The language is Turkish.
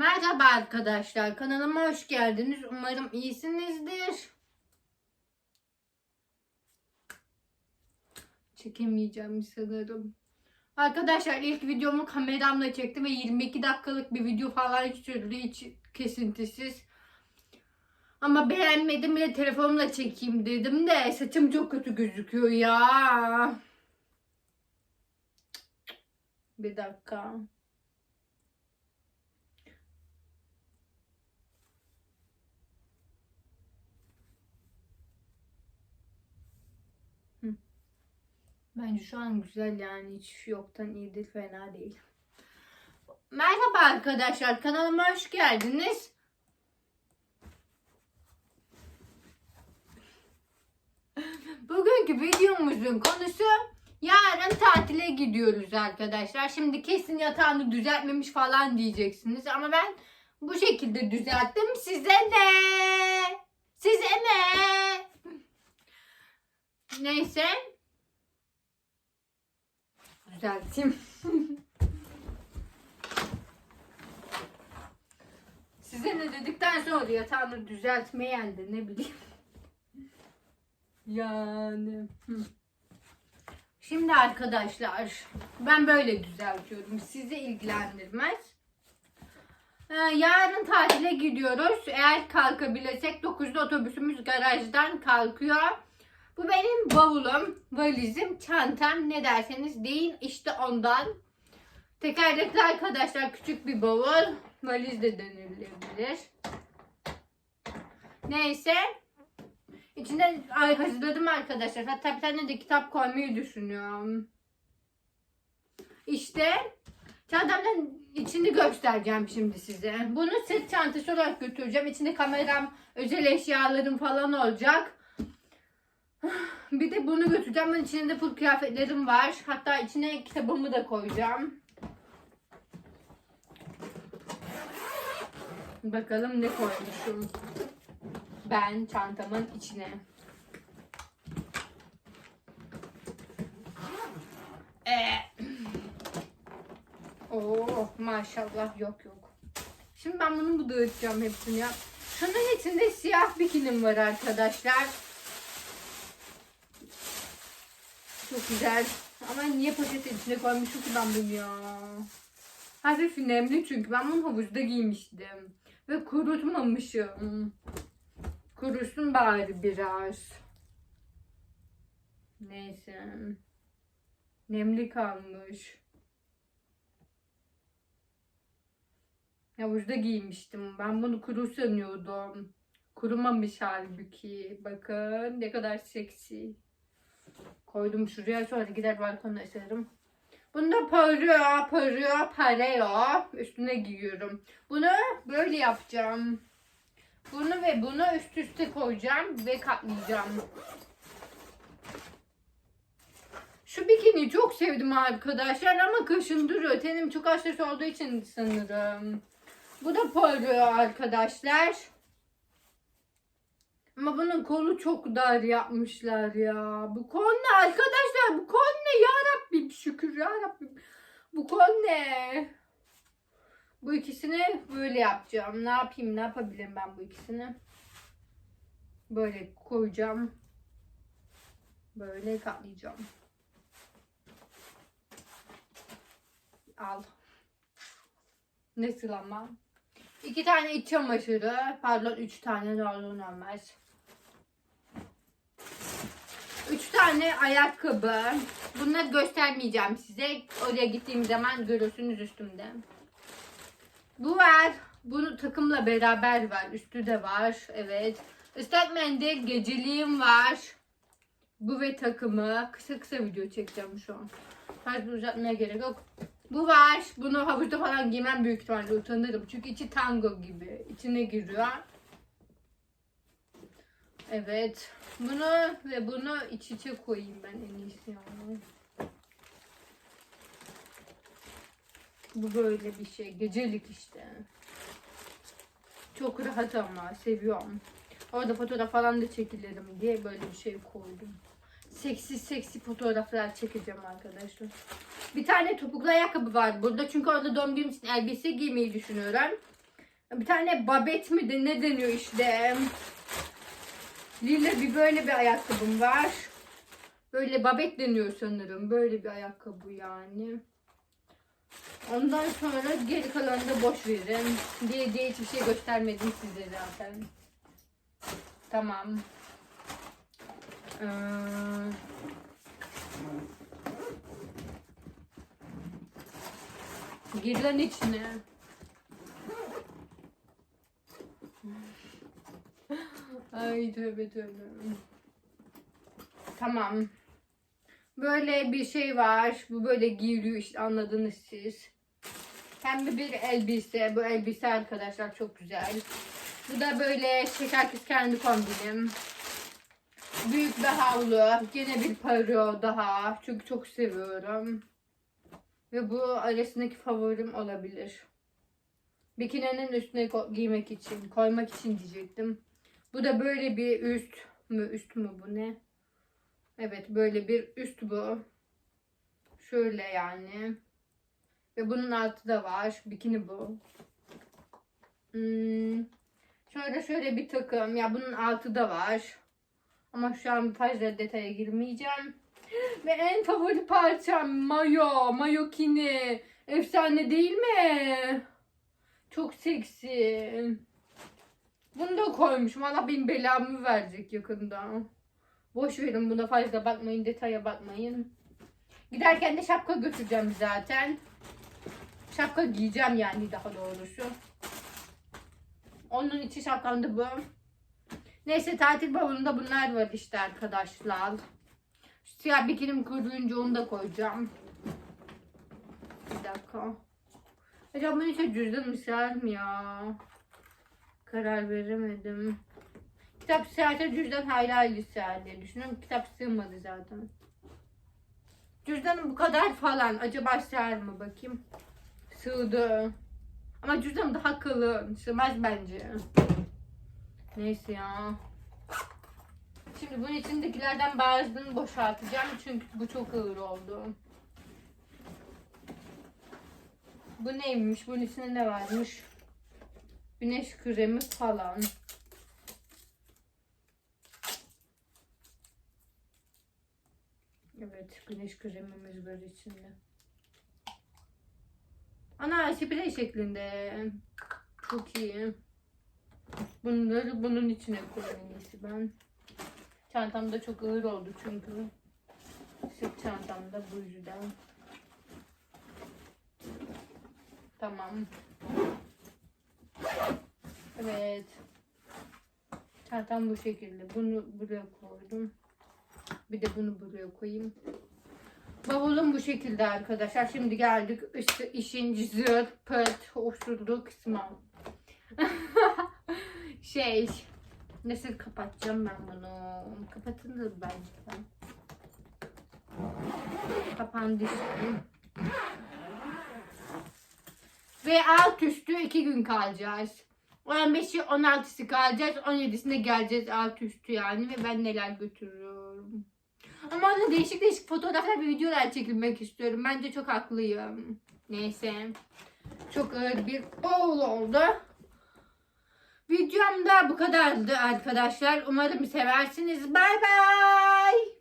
Merhaba arkadaşlar, kanalıma hoş geldiniz. Umarım iyisinizdir. Çekemeyeceğim sanırım. Arkadaşlar ilk videomu kameramla çektim ve 22 dakikalık bir video falan sürdü, hiç kesintisiz. Ama beğenmedim bile telefonumla çekeyim dedim de saçım çok kötü gözüküyor ya. Bir dakika. Bence şu an güzel yani hiç yoktan iyidir fena değil. Merhaba arkadaşlar kanalıma hoş geldiniz. Bugünkü videomuzun konusu yarın tatile gidiyoruz arkadaşlar. Şimdi kesin yatağını düzeltmemiş falan diyeceksiniz ama ben bu şekilde düzelttim. Size ne? Size ne? Neyse. Düzelteyim. Size ne dedikten sonra yatağını düzeltmeyen de ne bileyim. Yani. Şimdi arkadaşlar ben böyle düzeltiyorum. Sizi ilgilendirmez. Ee, yarın tatile gidiyoruz. Eğer kalkabilirsek 9'da otobüsümüz garajdan kalkıyor. Bu benim bavulum, valizim, çantam ne derseniz deyin işte ondan. Tekerlekli arkadaşlar küçük bir bavul. Valiz de denilebilir. Neyse. İçinde ay, hazırladım arkadaşlar. Hatta bir tane de kitap koymayı düşünüyorum. İşte çantamın içini göstereceğim şimdi size. Bunu sırt çantası olarak götüreceğim. İçinde kameram, özel eşyalarım falan olacak. Bir de bunu götüreceğim. Bunun içinde full kıyafetlerim var. Hatta içine kitabımı da koyacağım. Bakalım ne koymuşum. Ben çantamın içine. Ee, oh maşallah yok yok. Şimdi ben bunu bu dağıtacağım hepsini ya. Şunun içinde siyah bikinim var arkadaşlar. Çok güzel. Ama niye poşetin içine koymuşum ki ben bunu ya? Hafif nemli çünkü ben bunu havuzda giymiştim. Ve kurutmamışım. Kurusun bari biraz. Neyse. Nemli kalmış. Havuzda giymiştim. Ben bunu kuru sanıyordum. Kurumamış halbuki. Bakın ne kadar seksi. Koydum şuraya sonra gider balkona asarım. Bunda parıyor, parıyor, parıyor. Üstüne giyiyorum. Bunu böyle yapacağım. Bunu ve bunu üst üste koyacağım ve katlayacağım. Şu bikini çok sevdim arkadaşlar ama kışın duruyor. Tenim çok hassas olduğu için sanırım. Bu da parlıyor arkadaşlar. Ama bunun kolu çok dar yapmışlar ya. Bu kol ne arkadaşlar? Bu kol ne ya Rabbim şükür ya Rabbim. Bu kol ne? Bu ikisini böyle yapacağım. Ne yapayım? Ne yapabilirim ben bu ikisini? Böyle koyacağım. Böyle katlayacağım. Al. Nasıl ama? İki tane iç çamaşırı. Pardon üç tane doğru normal. Üç tane ayakkabı. Bunları göstermeyeceğim size. Oraya gittiğim zaman görürsünüz üstümde. Bu var. Bunu takımla beraber var. Üstü de var. Evet. Islak mendil geceliğim var. Bu ve takımı. Kısa kısa video çekeceğim şu an. Fazla uzatmaya gerek yok. Bu var. Bunu havuzda falan giymem büyük ihtimalle utanırım. Çünkü içi tango gibi. İçine giriyor. Evet. Bunu ve bunu iç içe koyayım ben en iyisi yani. Bu böyle bir şey. Gecelik işte. Çok rahat ama seviyorum. Orada fotoğraf falan da çekilirim diye böyle bir şey koydum. Seksi seksi fotoğraflar çekeceğim arkadaşlar. Bir tane topuklu ayakkabı var burada. Çünkü orada doğum günüm için elbise giymeyi düşünüyorum. Bir tane babet mi de ne deniyor işte. Lila bir böyle bir ayakkabım var. Böyle babet deniyor sanırım. Böyle bir ayakkabı yani. Ondan sonra geri kalanını da boş verin. Diye diye hiçbir şey göstermedim size zaten. Tamam. Ee, gir lan içine. Ay tövbe tövbe. Tamam. Böyle bir şey var. Bu böyle giyiliyor işte anladınız siz. Pembe bir elbise. Bu elbise arkadaşlar çok güzel. Bu da böyle şeker kız kendi kombinim. Büyük bir havlu. Yine bir paro daha. Çünkü çok seviyorum. Ve bu arasındaki favorim olabilir. Bikininin üstüne giymek için, koymak için diyecektim. Bu da böyle bir üst mü? Üst mü bu ne? Evet böyle bir üst bu. Şöyle yani. Ve bunun altı da var. Bikini bu. Hmm. Şöyle şöyle bir takım. Ya bunun altı da var. Ama şu an fazla detaya girmeyeceğim. Ve en favori parçam mayo. Mayo kini. Efsane değil mi? Çok seksi. Bunu da koymuşum. Allah benim belamı verecek yakında. Boş verin buna fazla bakmayın. Detaya bakmayın. Giderken de şapka götüreceğim zaten. Şapka giyeceğim yani daha doğrusu. Onun için şapkam bu. Neyse tatil bavulunda bunlar var işte arkadaşlar. Şu siyah bikinim kuruyunca onu da koyacağım. Bir dakika. Acaba bunun içine cüzdan mı mı ya? Karar veremedim. Kitap sığarsa cüzdan hayli sığar diye düşünüyorum. Kitap sığmadı zaten. Cüzdanım bu kadar falan. Acaba sığar mı bakayım. Sığdı. Ama cüzdan daha kalın. Sığmaz bence. Neyse ya. Şimdi bunun içindekilerden bazılarını boşaltacağım. Çünkü bu çok ağır oldu. Bu neymiş? Bunun içinde ne varmış? Güneş kremi falan. Evet, güneş kremimiz var içinde. Ana sprey şeklinde. Çok iyi. Bunları bunun içine koyayım ben. Çantamda çok ağır oldu çünkü. Sırt çantamda bu yüzden. Tamam. Evet. Çantam bu şekilde. Bunu buraya koydum. Bir de bunu buraya koyayım. Bavulum bu şekilde arkadaşlar. Şimdi geldik işte işin zırt pırt osurduğu kısmı. şey nasıl kapatacağım ben bunu? Kapatılır bence. ben. Kapandı. Ve alt üstü iki gün kalacağız. 15'i 16'sı kalacağız. 17'sine geleceğiz alt üstü yani. Ve ben neler götürüyorum. Ama da değişik değişik fotoğraflar ve videolar çekilmek istiyorum. Bence çok haklıyım. Neyse. Çok ağır bir bavul oldu. Videom da bu kadardı arkadaşlar. Umarım seversiniz. Bay bay.